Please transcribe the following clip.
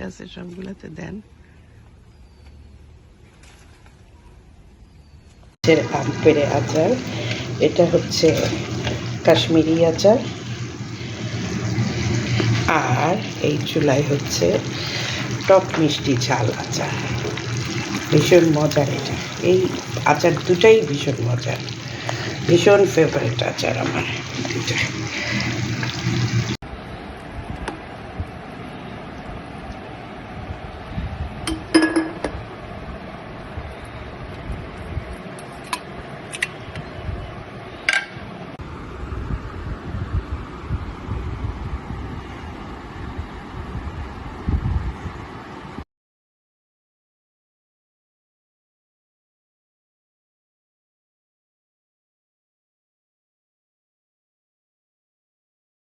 আছে সবগুলাতে দেন আম পেড়ে আচার, এটা হচ্ছে কাশ্মীরি আচার। আর এই চুলাই হচ্ছে টক মিষ্টি ঝাল আচার। ভীষণ মজার এটা। এই আচার দুটাই ভীষণ মজার। ভীষণ ফেভারিট আচার আমার। এটা